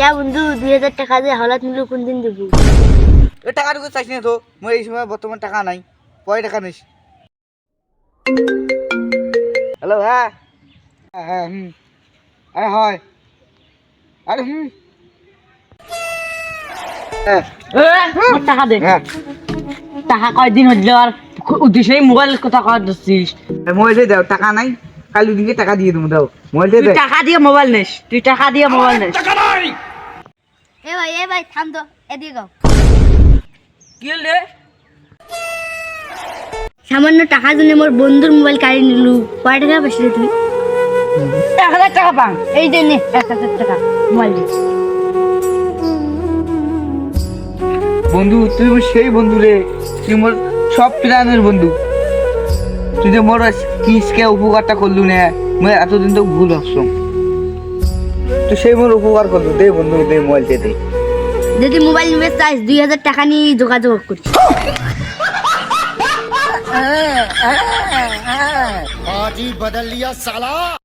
কে বন্ধু দুই হাজার টাকা দিয়ে হলাত নিল কোন দিন দেবো? এ টাকাটুকু চাইছ না তো মোর এই সময় বর্তমান টাকা নাই পরে টাকা নিস। হ্যালো হ্যাঁ? হ্যাঁ হ্যাঁ হুম। আরে হয়। আরে হুম। হ্যাঁ। টাকা দে। হ্যাঁ। টাকা কয়দিন হইল আর উদ্দেশ্যে মোবাইল কথা কর দিচ্ছিস মোবাইল দিয়ে দাও টাকা নাই। কালি দিনকে টাকা দিয়ে দেবো দাও। মোবাইল টাকা দিয়ে মোবাইল নিস তুই টাকা দিয়ে মোবাইল নিস। এ ভাই এ ভাই থাম তো এদিকে গাও কি সামান্য টাকার জন্য মোর বন্ধুর মোবাইল কাড়ি নিলু। কয় টাকা পাইছিলি তুই এক হাজার টাকা পান এই যে নে এক হাজার টাকা মোবাইল বন্ধু তুই সেই বন্ধু রে তুই মোর সব প্রাণের বন্ধু। তুই যে মোর কিসকে উপকারটা করলু না মই এতদিন তো ভুল ভাবছম তুই সেই মোর উপকার করবি দে বন্ধু দে মোবাইলটা দে যদি মোবাইল নিবে চাইস দুই হাজার টাকা নিয়ে যোগাযোগ করিস বদল লিয়া সালা